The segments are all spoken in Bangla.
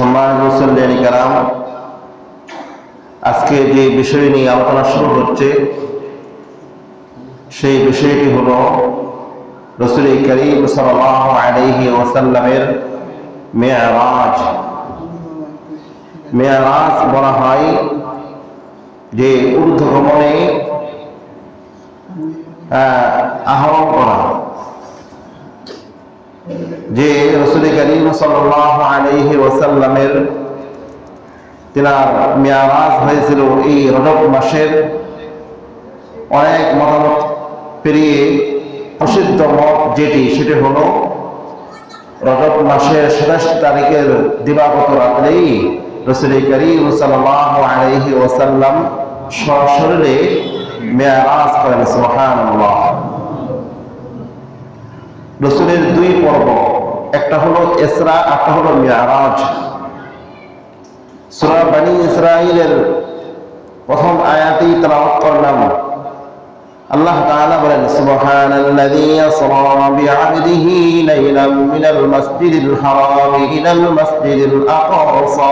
সম্মান মুসল্লিয়ানি কারাম আজকে যে বিষয় নিয়ে আলোচনা শুরু হচ্ছে সেই বিষয়টি হল রসুল করিম সাল্লাহ আলাইহি ওয়াসাল্লামের মেয়ারাজ। মেয়ারাজ বলা হয় যে ঊর্ধ্বগমনে আহ, আহরণ করা। যে রসুল করিম ওয়াসাল্লামের তিনার মেয়ারাজ হয়েছিল এই রজব মাসের অনেক মতামত পেরিয়ে প্রসিদ্ধ মত যেটি, সেটি হলো রজব মাসের সাতাশ তারিখের দিবাগত রাত্রেই রসুল করিম সাল্লাহ আলাইহি ওয়াসাল্লাম সশরীরে মেয়ারাজ করেন, সুবহানাল্লাহ। রসুলের দুই পর্ব একটা হলো এসরা একটা হলো মিয়ারাজ সূরা বানি ইসরাইলের প্রথম আয়াতেই তেলাওয়াত করলাম। আল্লাহ তাআলা বলেন, সুবহানাল্লাযী ইয়াসরা বি'আবদিহি লাইলাম মিনাল মাসজিদিল হারাম ইলাল মাসজিদিল আকসা।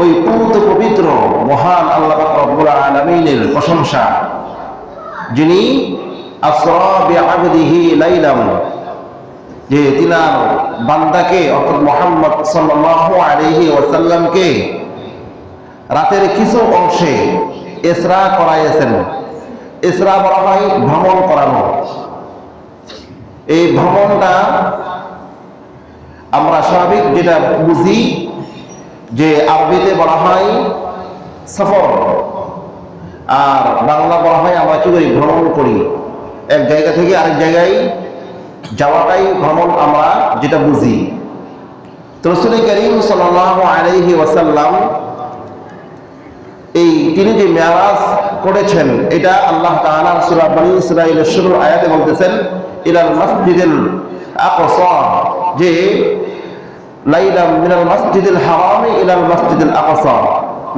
ওই পূত পবিত্র, মহান আল্লাহ পাক রব্বুল আলামিনের প্রশংসা, যিনি আসরা যে তিনার বান্দাকে, অর্থাৎ মোহাম্মদ আলাইহি ওয়াসাল্লামকে রাতের কিছু অংশে ইসরা করাইয়েছেন। ইসরা বলা হয় ভ্রমণ করানো। এই ভ্রমণটা আমরা স্বাভাবিক যেটা বুঝি যে আরবিতে বলা হয় সফর, আর বাংলা বলা হয় আমরা কি করি? ভ্রমণ করি। এক জায়গা থেকে আরেক জায়গায় যাওয়াটাই ভ্রমণ আমরা যেটা বুঝি। রসুল করিম এই তিনি যে মেয়ারাজ করেছেন, এটা আল্লাহ আয়াতে বলতেছেন, ইলাল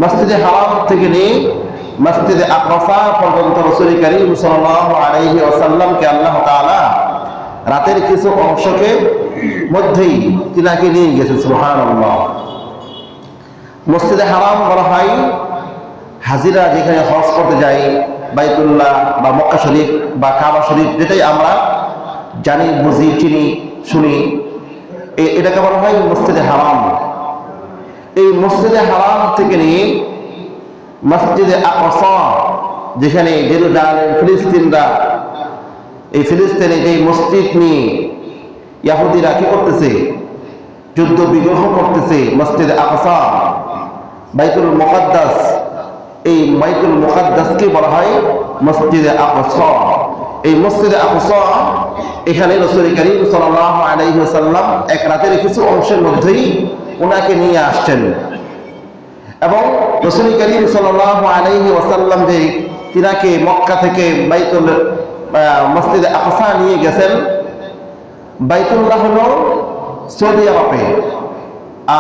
মাসজিদিল হারাম থেকে নিয়ে মসজিদে আকসা পর্যন্ত রাসূল করিম আলাইহি ওয়াসাল্লামকে আল্লাহ তাআলা রাতের কিছু অংশকে মধ্যেই তিনাকে নিয়ে গেছেন সুবহানাল্লাহ। মসজিদে হারাম বলা হয়, হাজিরা যেখানে হজ করতে যাই, বাইতুল্লাহ বা মক্কা শরীফ বা কাবা শরীফ যেটাই আমরা জানি, বুঝি, চিনি, শুনি এটাকে বলা হয় মসজিদে হারাম। এই মসজিদে হারাম থেকে নিয়ে মসজিদে যেখানে জেরুজালেম, ফিলিস্তিনরা, এই ফিলিস্তিনে যে মসজিদ নিয়ে ইয়াহুদিরা কি করতেছে? যুদ্ধ বিগ্রহ করতেছে মসজিদে আকসা। বাইতুল মুকাদ্দাস, এই বাইতুল মুকাদ্দাসকে বলা হয় মসজিদে আকসা। এই মসজিদে আকসা, এখানে রসুল করিম সাল্লাল্লাহু আলাইহি ওয়াসাল্লাম এক রাতের কিছু অংশের মধ্যেই ওনাকে নিয়ে আসছেন। এবং রসুল করিম সাল্লাল্লাহু আলাইহি ওয়াসাল্লাম যে তিনাকে মক্কা থেকে বাইতুল মসজিদে আকসা নিয়ে গেছেন, বাইতুল্লাহ হলো সৌদি আরবে,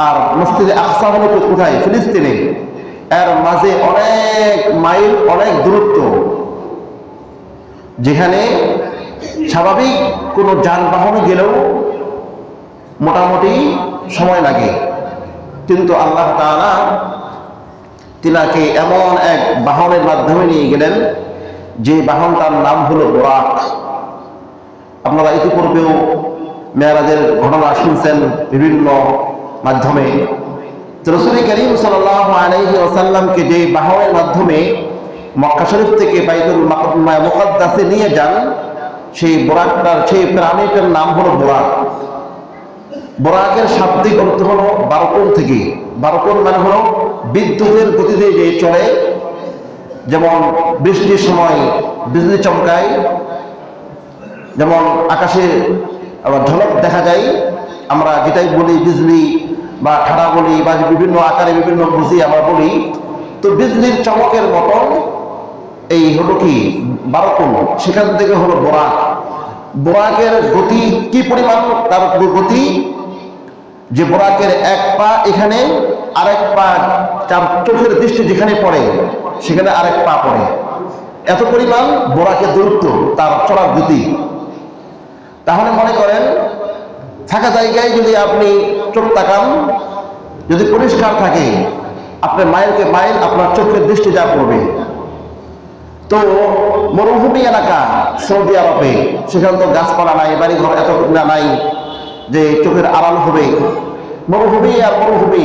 আর মসজিদে আকসা হলো কোথায়? ফিলিস্তিনে। এর মাঝে অনেক মাইল, অনেক দূরত্ব, যেখানে স্বাভাবিক কোনো যানবাহনে গেলেও মোটামুটি সময় লাগে। কিন্তু আল্লাহ তাআলা তিনাকে এমন এক বাহনের মাধ্যমে নিয়ে গেলেন, যে বাহনটার নাম হলো বোরাক আপনারা ইতিপূর্বেও মেয়ারাজের ঘটনা শুনছেন বিভিন্ন মাধ্যমে। রসুল করিম আলাইহি যে বাহনের মাধ্যমে মক্কা শরীফ থেকে বাইতুল মুকাদ্দাসে নিয়ে যান, সেই বোরাকটার সেই প্রাণীটার নাম হলো বোরাক বোরাকের শাব্দিক অর্থ হলো বারোকোণ থেকে। বারোকোণ মানে হলো বিদ্যুতের গতিতে যে চলে, যেমন বৃষ্টির সময় বিজলি চমকায়, যেমন আকাশে আবার ঝলক দেখা যায়, আমরা যেটাই বলি বিজলি বা ঠাড়া বলি বা বিভিন্ন আকারে বিভিন্ন বুঝি আমরা বলি, তো বিজলির চমকের মতন এই হলো কি বারোকোণ? সেখান থেকে হলো বোরাক। বোরাকের গতি কি পরিমাণ? তার গতি যে বোরাকের এক পা এখানে আরেক পা তার চোখের দৃষ্টি যেখানে পড়ে, সেখানে আরেক পা পড়ে। এত পরিমাণ বোরাকের দূরত্ব তার চড়ার গতি। তাহলে মনে করেন থাকা জায়গায় যদি আপনি চোখ তাকান, যদি পরিষ্কার থাকে, আপনার মাইলকে মাইল আপনার চোখের দৃষ্টি যা পড়বে। তো মরুভূমি এলাকা, সৌদি আরবে, সেখানে তো গাছপালা নাই বাড়ি ঘর এত নাই যে চোখের আড়াল হবে। মরুভূমি আর মরুভূমি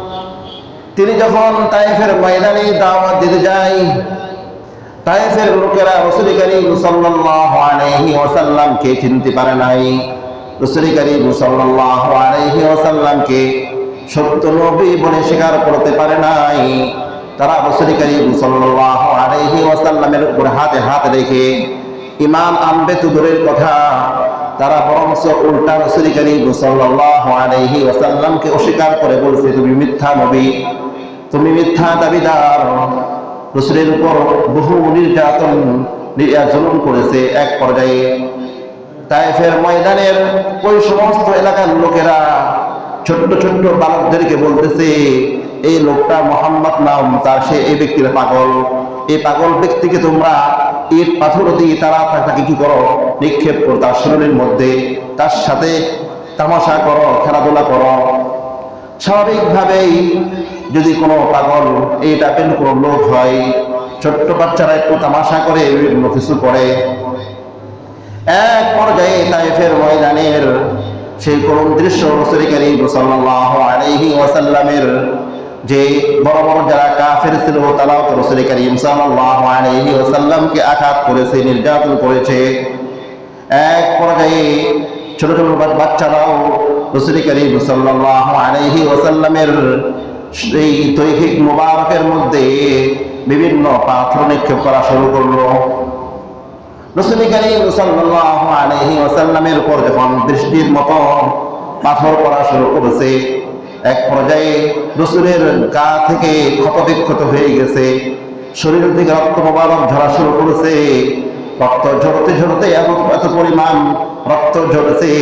তিনি যখন তাইফের ময়দানে দাওয়াত দিতে যায় তাইফের লোকেরা রসুল করিম সাল্লাল্লাহু আলাইহি ওয়াসাল্লামকে চিনতে পারে নাই। রসুল করিম সাল্লাল্লাহু আলাইহি ওয়াসাল্লামকে সত্য নবী বলে স্বীকার করতে পারে নাই। তারা রসুল করিম সাল্লাল্লাহু আলাইহি ওয়াসাল্লামের উপর হাতে হাত রেখে ইমান আনবে তো দূরের কথা, তারা বরংস উল্টা রসুল করিম সাল্লাল্লাহু আলাইহি ওয়াসাল্লামকে অস্বীকার করে বলছে, তুমি মিথ্যা নবী। তুমি মিথ্যা দাবিদার। রসুলের উপর বহু নির্যাতন জুলুম করেছে এক পর্যায়ে। তাইফের ময়দানের ওই সমস্ত এলাকার লোকেরা ছোট্ট ছোট্ট বালকদেরকে বলতেছে, এই লোকটা মোহাম্মদ নাম, তার সে এই ব্যক্তির পাগল। এই পাগল ব্যক্তিকে তোমরা ইট, পাথর দিয়ে তারা তাকে কি করো? নিক্ষেপ করো তার শরীরের মধ্যে। তার সাথে তামাশা করো, খেলাধুলা করো। স্বাভাবিকভাবেই যদি কোনো পাগল এই টাইপের কোনো লোক হয়, ছোট্ট বাচ্চারা একটু তামাশা করে, বিভিন্ন কিছু করে, এক পর্যায়ে তাইফের ময়দানের সেই করুণ দৃশ্য রসুল করিম ওয়াসাল্লামের যে বড় বড় যারা কাফের ছিল, তারাও তো রসুল করিম আলাইহি ওয়াসাল্লামকে আঘাত করেছে, নির্যাতন করেছে। এক পর্যায়ে ছোট ছোট বাচ্চারাও রসুল করিম সাল্লাল্লাহু আলাইহি ওয়াসাল্লামের সেই তৈহিক মুবারকের মধ্যে বিভিন্ন পাথর নিক্ষেপ করা শুরু করল। ওয়াসাল্লামের উপর যখন বৃষ্টির মতো পাথর করা শুরু করেছে, এক পর্যায়ে রসুলের গা থেকে ক্ষত বিক্ষত হয়ে গেছে, শরীর থেকে রক্ত মোবারক ঝরা শুরু করেছে, রক্ত ঝরতে ঝরতে এত পরিমাণ রক্ত ঝরেছে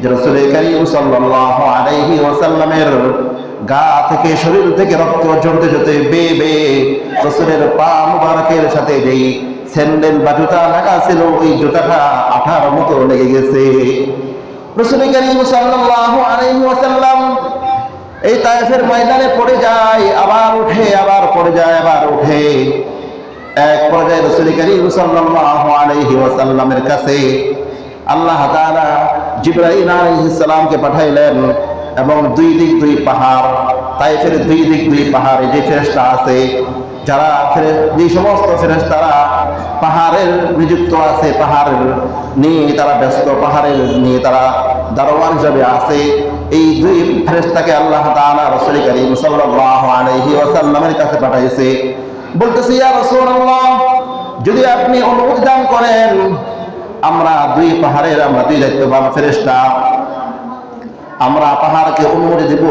যে রসুল করিম সাল্লাল্লাহু আলাইহি ওয়াসাল্লামের গা থেকে শরীর থেকে রক্ত ঝরতে ঝরতে বে বে রসুলের পা সাথে যেই স্যান্ডেল বা জুতা ঢাকা ছিল, ওই জুতাটা আঠার মতো লেগে গেছে। রসুল করিম আলাইহি ওয়াসাল্লাম এই তায়েফের ময়দানে পড়ে যায়, আবার উঠে, আবার পড়ে যায়, আবার উঠে। এক পর্যায়ে রসুল করিম সাল্লাল্লাহু আলাইহি ওয়াসাল্লামের কাছে আল্লাহ তাআলা জিবরাইল আলাইহিস সালামকে পাঠাইলেন এবং দুই দিক দুই পাহাড় তাইফের দুই দিক দুই পাহাড় যে ফেরেশতা আছে, যারা যে সমস্ত ফেরেশতারা পাহাড়ের নিযুক্ত আছে পাহাড়ের নিয়ে তারা ব্যস্ত, পাহাড়ের নিয়ে তারা দারোয়ান হিসাবে আছে, এই দুই ফেরেশতাকে আল্লাহ তাআলা রাসূল করিম সাল্লাল্লাহু আলাইহি ওয়াসাল্লামের কাছে পাঠাইছে। বলতেছি, ইয়া যদি আপনি অনুমতি দান করেন আমরা দুই পাহাড়ের, আমরা দুই দায়িত্ববান ফেরেশতা। আমরা পাহাড়কে অনুমতি দেব।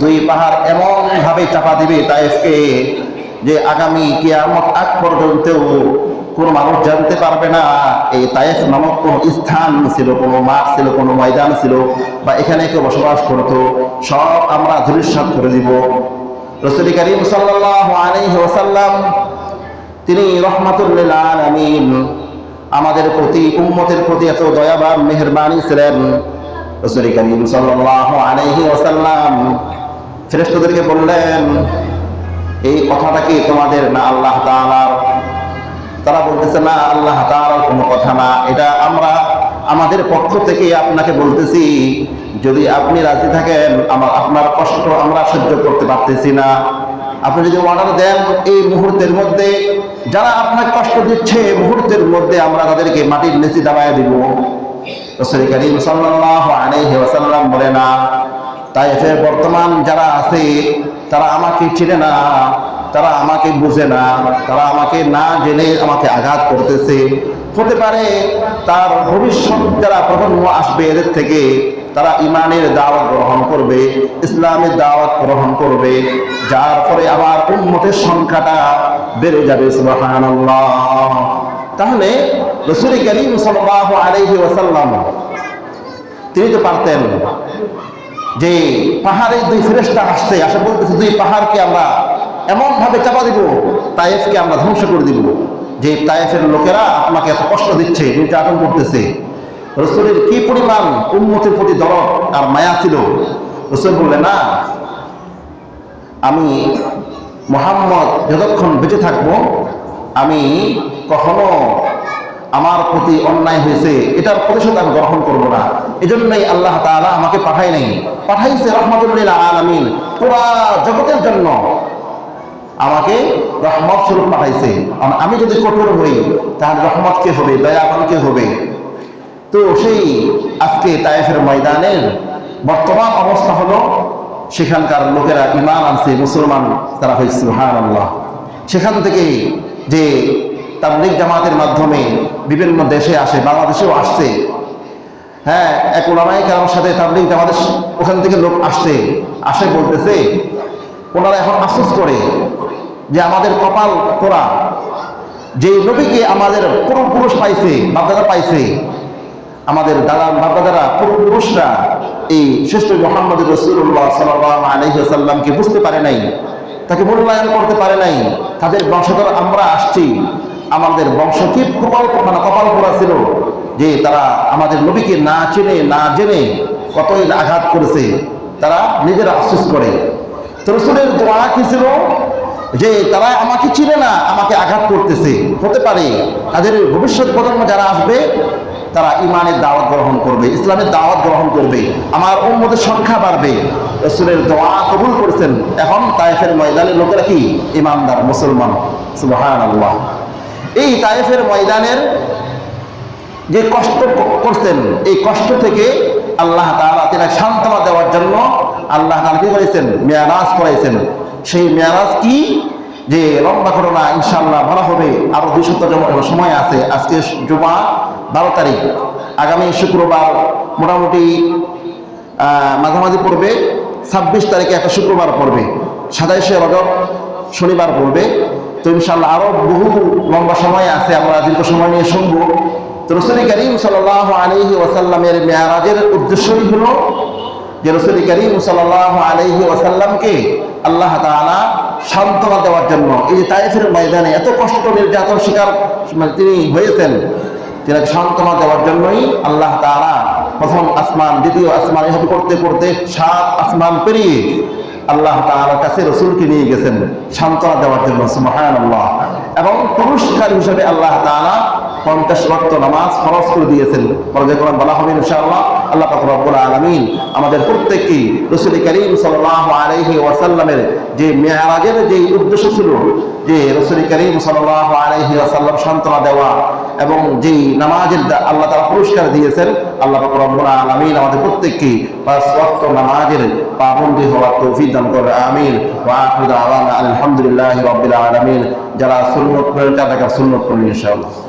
দুই পাহাড় এমন ভাবে চাপা দিবে তাইফকে যে আগামী কিয়ামত আগ পর্যন্ত কোনো মানুষ জানতে পারবে না এই তায়েফ নামক কোন স্থান ছিল, কোনো মাঠ ছিল, কোনো ময়দান ছিল বা এখানে কেউ বসবাস করতো। সব আমরা ধূলিসাৎ করে দিব। রসুল করিম সাল্লাল্লাহু আলাইহি ওয়াসাল্লাম, তিনি রহমাতুল্লিল আলামিন আমাদের প্রতি, উম্মতের প্রতি এত দয়াবান, মেহেরবানি ছিলেন ওয়াসাল্লাম। ফেরেশতাদেরকে বললেন, এই কথাটা কি তোমাদের না আল্লাহ তারা বলতেছে, না, আল্লাহ কোনো কথা না। এটা আমরা আমাদের পক্ষ থেকে আপনাকে বলতেছি। যদি আপনি রাজি থাকেন, আমার, আপনার কষ্ট আমরা সহ্য করতে পারতেছি না। আপনি যদি অর্ডার দেন, এই মুহূর্তের মধ্যে যারা আপনাকে কষ্ট দিচ্ছে, মুহূর্তের মধ্যে আমরা তাদেরকে মাটির নিচে দাবায় দিব। বলে, না। তাই বর্তমান যারা আছে, তারা আমাকে চিনে না, তারা আমাকে বুঝে না, তারা আমাকে না জেনে আমাকে আঘাত করতেছে। হতে পারে তার ভবিষ্যৎ যারা প্রজন্ম আসবে, এদের থেকে তারা ইমানের দাওয়াত গ্রহণ করবে, ইসলামের দাওয়াত গ্রহণ করবে, যার ফলে আবার উন্মতের সংখ্যাটা বেড়ে যাবে তাহলে তিনি তো পারতেন যে পাহাড়ে দুই ফেরেস্তা আসছে আসা বলতেছে, দুই পাহাড়কে আমরা এমন ভাবে চাপা দিব, তায়েফকে আমরা ধ্বংস করে দিব। যে তায়েফের লোকেরা আপনাকে এত কষ্ট দিচ্ছে, নির্যাতন করতেছে রসুলের কি পরিমাণ উন্মতির প্রতি দরদ আর মায়া ছিল? রসুল বললেন, না, আমি মোহাম্মদ যতক্ষণ বেঁচে থাকব, আমি কখনো আমার প্রতি অন্যায় হয়েছে, এটার প্রতিশোধ আমি গ্রহণ করব না। এজন্যই আল্লাহ তাআলা আমাকে পাঠাই নাই। পাঠাইছে রহমতুল্লিল আলামিন। পুরা জগতের জন্য আমাকে রহমত স্বরূপ পাঠাইছে। আমি যদি কঠোর হই তাহলে রহমত কে হবে? দয়াবান কে হবে? তো সেই আজকে তায়েফের ময়দানের বর্তমান অবস্থা হলো, সেখানকার লোকেরা ইমান আনছে, মুসলমান তারা হয়েছে হান আল্লাহ সেখান থেকে যে তাবলিক জামাতের মাধ্যমে বিভিন্ন দেশে আসে, বাংলাদেশেও আসছে। হ্যাঁ এক ওলামাই কারোর সাথে তাবলিক জামাতের ওখান থেকে লোক আসছে, আসে বলতেছে, ওনারা এখন আফসোস করে যে আমাদের কপাল পোড়া যে নবীকে আমাদের পুরুষ পাইছে, বাপদাদা পাইছে আমাদের দাদা বাপদাদারা পূর্বপুরুষরা এই শ্রেষ্ঠ মোহাম্মদ রসুল্লাহ সাল্লাহ আলহিসাল্লামকে বুঝতে পারে নাই, তাকে মূল্যায়ন করতে পারে নাই, তাদের বংশধর আমরা আসছি। আমাদের বংশ কি কপাল মানে কপাল পোড়া ছিল যে তারা আমাদের নবীকে না চেনে, না জেনে কতই আঘাত করেছে, তারা নিজেরা আফসোস করে। রসুলের দোয়া কি ছিল? যে তারা আমাকে চিনে না, আমাকে আঘাত করতেছে। হতে পারে তাদের ভবিষ্যৎ প্রজন্ম যারা আসবে তারা ইমানের দাওয়াত গ্রহণ করবে, ইসলামের দাওয়াত গ্রহণ করবে, আমার উন্মতের সংখ্যা বাড়বে। রসুলের দোয়া কবুল করেছেন। এখন তাইফের ময়দানের লোকেরা কি? ইমানদার মুসলমান। এই তাইফের ময়দানের যে কষ্ট করছেন, এই কষ্ট থেকে আল্লাহ তাআলা তিনি সান্ত্বনা দেওয়ার জন্য আল্লাহ তাআলা কি করেছেন? মেয়ারাজ করাইছেন। সেই মেয়ারাজ কি? যে লম্বা ঘটনা ইনশাল্লাহ বলা হবে। আরও দুই সপ্তাহ সময় আছে, আজকে জুমা বারো তারিখ। আগামী শুক্রবার মোটামুটি মাঝামাঝি পড়বে, ছাব্বিশ তারিখে একটা শুক্রবার পড়বে, সাতাইশে রজব শনিবার পড়বে। তো ইনশাল্লাহ আরও বহু লম্বা সময় আছে, আমরা দীর্ঘ সময় নিয়ে শুনব। তো রসুল করিম সাল আলহি ওয়াসাল্লামের মেয়ারাজের উদ্দেশ্যই হলো যে রসুল করিম সাল আলহি ওয়াসাল্লামকে আল্লাহ তাআলা সান্ত্বনা দেওয়ার জন্য। এই যে তাইফের ময়দানে এত কষ্ট নির্যাতন শিকার মানে তিনি হয়েছেন তিনাকে সান্ত্বনা দেওয়ার জন্যই আল্লাহ তাআলা প্রথম আসমান, দ্বিতীয় আসমান এভাবে করতে করতে সাত আসমান পেরিয়ে আল্লাহ কাছে রসুলকে নিয়ে গেছেন সান্ত্বনা দেওয়ার জন্য এবং পুরস্কার হিসেবে আল্লাহ পঞ্চাশ ওয়াক্ত নামাজ ফরজ করে দিয়েছেন। বলা হবে আল্লাহ পাক রব্বুল আমাদের প্রত্যেককে রাসূল করিম সাল্লাল্লাহু ওয়াসাল্লামের যে মেয়ারাজের যে উদ্দেশ্য ছিল, যে রাসূল করিম সাল্লাল্লাহু আলাইহি সান্ত্বনা দেওয়া এবং যেই নামাজের আল্লাহ তারা পুরস্কার দিয়েছেন, আল্লাহ রব্বুল আলামিন আমাদের প্রত্যেককে নামাজের পাবন্দি হওয়ার তৌফিক দান করে আমিন। ওয়া আখিরু দাওয়ানা আলহামদুলিল্লাহি যারা সুন্নত করেন, তাদেরকে সুন্নত করুন ইনশাআল্লাহ।